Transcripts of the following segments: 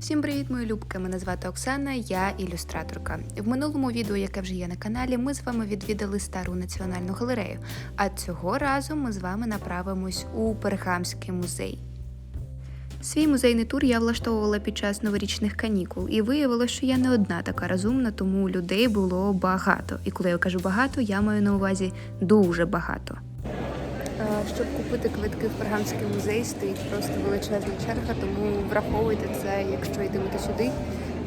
Всім привіт, мої любки! Мене звати Оксана, я ілюстраторка. В минулому відео, яке вже є на каналі, ми з вами відвідали стару національну галерею. А цього разу ми з вами направимось у Перхамський музей. Свій музейний тур я влаштовувала під час новорічних канікул, і виявилося, що я не одна така розумна, тому людей було багато. І коли я кажу багато, я маю на увазі дуже багато. Щоб купити квитки в Пергамський музей, стоїть просто величезна черга, тому враховуйте це, якщо йдете сюди,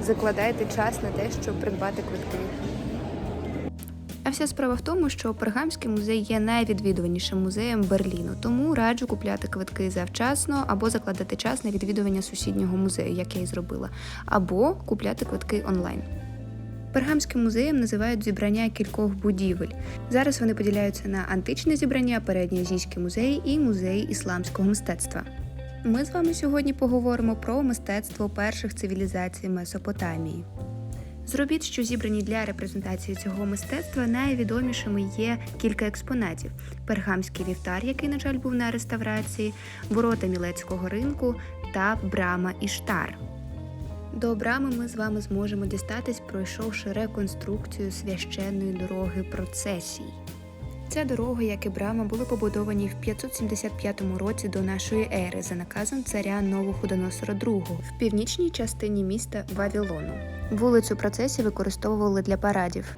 закладайте час на те, щоб придбати квитки. А вся справа в тому, що Пергамський музей є найвідвідуванішим музеєм Берліну, тому раджу купляти квитки завчасно або закладати час на відвідування сусіднього музею, як я і зробила, або купляти квитки онлайн. Пергамським музеєм називають зібрання кількох будівель. Зараз вони поділяються на античне зібрання, передньоазійський музей і музей ісламського мистецтва. Ми з вами сьогодні поговоримо про мистецтво перших цивілізацій Месопотамії. З робіт, що зібрані для репрезентації цього мистецтва, найвідомішими є кілька експонатів: пергамський вівтар, який, на жаль, був на реставрації, ворота Мілецького ринку та брама Іштар. До брами ми з вами зможемо дістатись, пройшовши реконструкцію священної дороги процесій. Ця дорога, як і брама, були побудовані в 575 році до нашої ери за наказом царя Новоходоносора II в північній частині міста Вавілону. Вулицю процесії використовували для парадів.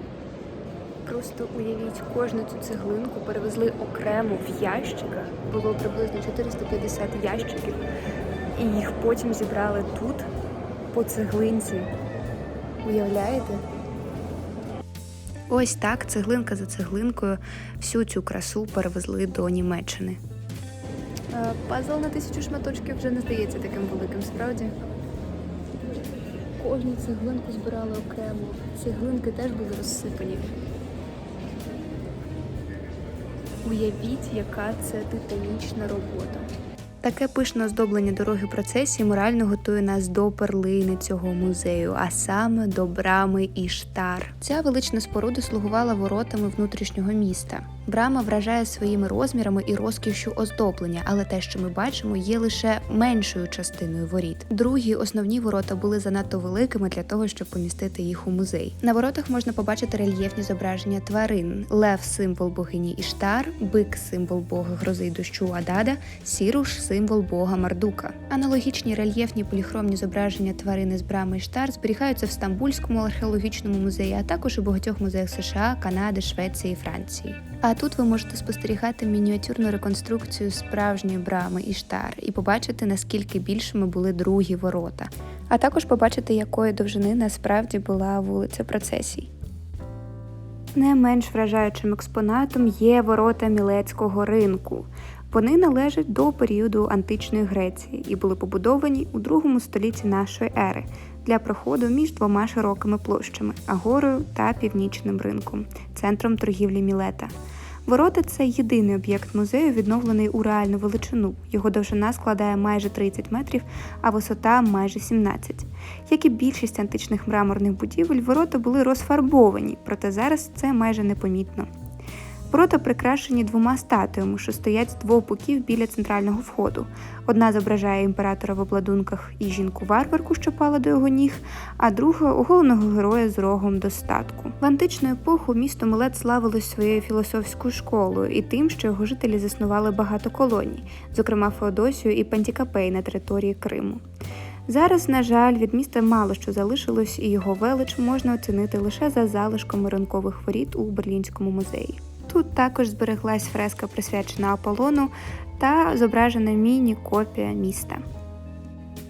Просто уявіть, кожну цю цеглинку перевезли окремо в ящиках. Було приблизно 450 ящиків, і їх потім зібрали тут по цеглинці. Уявляєте? Ось так, цеглинка за цеглинкою, всю цю красу перевезли до Німеччини. Пазл на тисячу шматочків вже не здається таким великим, справді. Кожну цеглинку збирали окремо. Цеглинки теж були розсипані. Уявіть, яка це титанічна робота. Таке пишне оздоблення дороги процесії морально готує нас до перлини цього музею, а саме до брами Іштар. Ця велична споруда слугувала воротами внутрішнього міста. Брама вражає своїми розмірами і розкішшю оздоблення, але те, що ми бачимо, є лише меншою частиною воріт. Другі основні ворота були занадто великими для того, щоб помістити їх у музей. На воротах можна побачити рельєфні зображення тварин: лев символ богині Іштар, бик символ бога грози й дощу Адада, сіруш символ бога Мардука. Аналогічні рельєфні поліхромні зображення тварини з брами Іштар зберігаються в Стамбульському археологічному музеї, а також у багатьох музеях США, Канади, Швеції і Франції. А тут ви можете спостерігати мініатюрну реконструкцію справжньої брами Іштар і побачити, наскільки більшими були другі ворота, а також побачити, якої довжини насправді була вулиця процесій. Не менш вражаючим експонатом є ворота Мілецького ринку. Вони належать до періоду античної Греції і були побудовані у другому столітті нашої ери для проходу між двома широкими площами Агорою та північним ринком, центром торгівлі Мілета. Ворота це єдиний об'єкт музею, відновлений у реальну величину. Його довжина складає майже 30 метрів, а висота майже 17. Як і більшість античних мраморних будівель, ворота були розфарбовані, проте зараз це майже непомітно. Ворота прикрашені двома статуями, що стоять з двох боків біля центрального входу. Одна зображає імператора в обладунках і жінку-варварку, що пала до його ніг, а друга оголеного героя з рогом достатку. В античну епоху місто Милет славилось своєю філософською школою і тим, що його жителі заснували багато колоній, зокрема Феодосію і Пантікапей на території Криму. Зараз, на жаль, від міста мало що залишилось, і його велич можна оцінити лише за залишками ранкових воріт у Берлінському музеї. Тут також збереглась фреска, присвячена Аполлону та зображена міні-копія міста.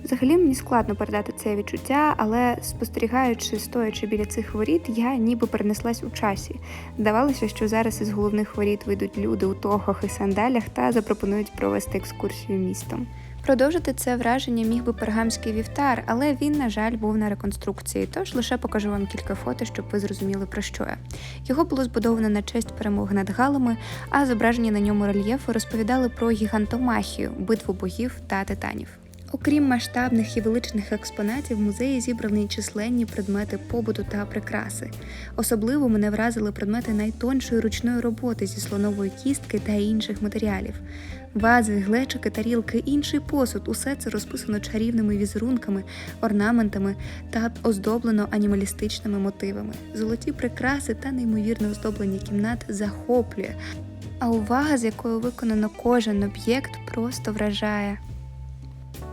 Взагалі мені складно передати це відчуття, але спостерігаючи, стоячи біля цих воріт, я ніби перенеслась у часі. Здавалося, що зараз із головних воріт вийдуть люди у тогах і сандалях та запропонують провести екскурсію містом. Продовжити це враження міг би пергамський вівтар, але він, на жаль, був на реконструкції, тож лише покажу вам кілька фото, щоб ви зрозуміли про що я. Його було збудовано на честь перемоги над галами, а зображені на ньому рельєфи розповідали про гігантомахію, битву богів та титанів. Окрім масштабних і величних експонатів, в музеї зібрані численні предмети побуту та прикраси. Особливо мене вразили предмети найтоншої ручної роботи зі слонової кістки та інших матеріалів. Вази, глечики, тарілки, інший посуд усе це розписано чарівними візерунками, орнаментами та оздоблено анімалістичними мотивами. Золоті прикраси та неймовірне оздоблення кімнат захоплює. А увага, з якою виконано кожен об'єкт, просто вражає.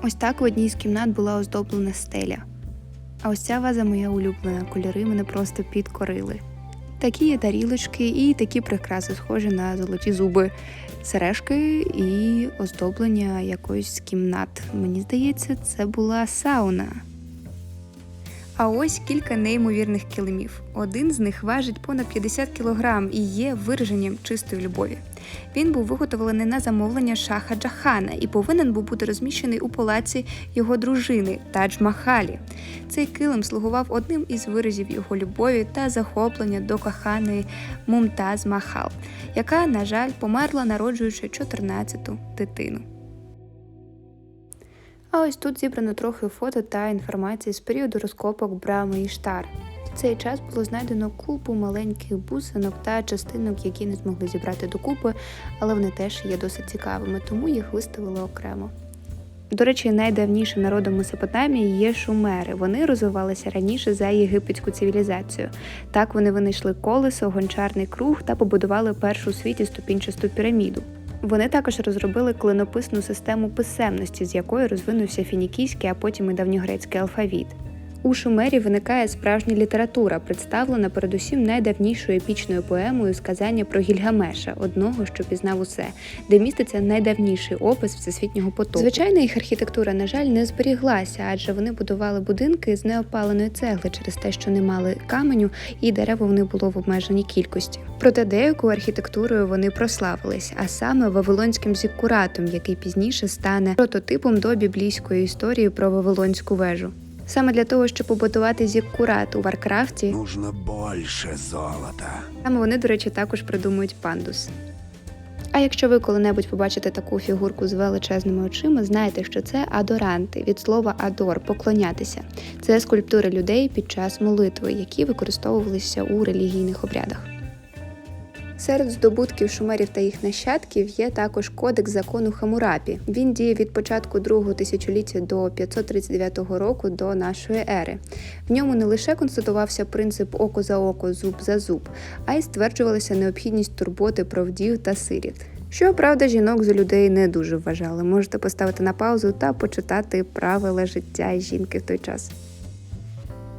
Ось так в одній з кімнат була оздоблена стеля. А ось ця ваза моя улюблена, кольори мене просто підкорили. Такі є тарілочки і такі прикраси, схожі на золоті зуби, сережки і оздоблення якоїсь кімнат. Мені здається, це була сауна. А ось кілька неймовірних килимів. Один з них важить понад 50 кг і є вираженням чистої любові. Він був виготовлений на замовлення шаха Джахана і повинен був бути розміщений у палаці його дружини Тадж Махалі. Цей килим слугував одним із виразів його любові та захоплення до коханої Мумтаз Махал, яка, на жаль, померла, народжуючи 14-ту дитину. А ось тут зібрано трохи фото та інформації з періоду розкопок Брами і Штар. В цей час було знайдено купу маленьких бусинок та частинок, які не змогли зібрати докупи, але вони теж є досить цікавими, тому їх виставили окремо. До речі, найдавнішим народом Месопотамії є шумери. Вони розвивалися раніше за єгипетську цивілізацію. Так вони винайшли колесо, гончарний круг та побудували першу у світі ступінчасту піраміду. Вони також розробили клинописну систему писемності, з якої розвинувся фінікійський, а потім і давньогрецький алфавіт. У Шумері виникає справжня література, представлена передусім найдавнішою епічною поемою сказання про Гільгамеша, одного, що пізнав усе, де міститься найдавніший опис всесвітнього потоку. Звичайна їх архітектура, на жаль, не зберіглася, адже вони будували будинки з неопаленої цегли через те, що не мали каменю, і дерева в них було в обмеженій кількості. Проте деякою архітектурою вони прославились, а саме Вавилонським зіккуратом, який пізніше стане прототипом до біблійської історії про Вавилонську вежу. Саме для того, щоб побудувати зіккурат у Варкрафті, Нужно больше золота. саме вони, до речі, також придумують пандус. А якщо ви коли-небудь побачите таку фігурку з величезними очима, знайте, що це адоранти від слова адор поклонятися. Це скульптури людей під час молитви, які використовувалися у релігійних обрядах. Серед здобутків шумерів та їх нащадків є також кодекс закону Хамурапі. Він діє від початку другого тисячоліття до 539 року до нашої ери. В ньому не лише констатувався принцип око за око, зуб за зуб, а й стверджувалася необхідність турботи про вдів та сиріт. Щоправда, жінок за людей не дуже вважали. Можете поставити на паузу та почитати правила життя жінки в той час.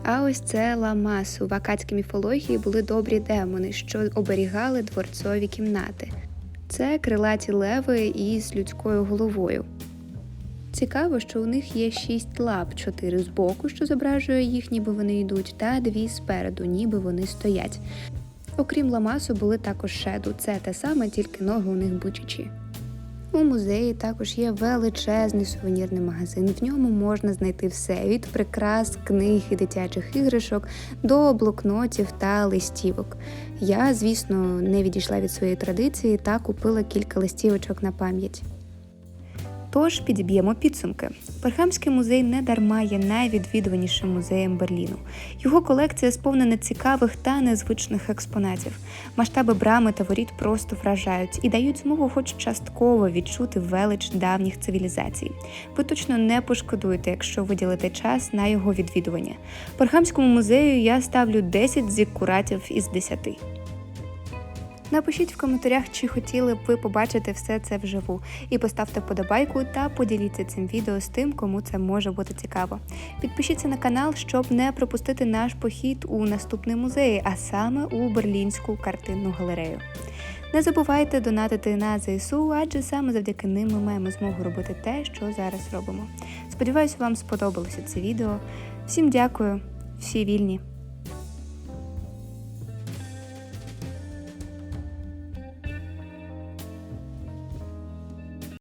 А ось це ламас. У вакатській міфології були добрі демони, що оберігали дворцові кімнати. Це крилаті леви із людською головою. Цікаво, що у них є шість лап, чотири збоку, що зображує їх, ніби вони йдуть, та дві спереду, ніби вони стоять. Окрім ламасу, були також шеду. Це те саме, тільки ноги у них бучачі. У музеї також є величезний сувенірний магазин. В ньому можна знайти все від прикрас, книг і дитячих іграшок до блокнотів та листівок. Я, звісно, не відійшла від своєї традиції та купила кілька листівочок на пам'ять. Тож підіб'ємо підсумки. Перхамський музей не дарма є найвідвідуванішим музеєм Берліну. Його колекція сповнена цікавих та незвичних експонатів. Масштаби брами та воріт просто вражають і дають змогу, хоч частково відчути велич давніх цивілізацій. Ви точно не пошкодуєте, якщо виділите час на його відвідування. Перхамському музею я ставлю 10 зіккуратів із 10. Напишіть в коментарях, чи хотіли б ви побачити все це вживу, і поставте вподобайку та поділіться цим відео з тим, кому це може бути цікаво. Підпишіться на канал, щоб не пропустити наш похід у наступний музей, а саме у Берлінську картинну галерею. Не забувайте донатити на ЗСУ, адже саме завдяки ним ми маємо змогу робити те, що зараз робимо. Сподіваюся, вам сподобалося це відео. Всім дякую, всі вільні.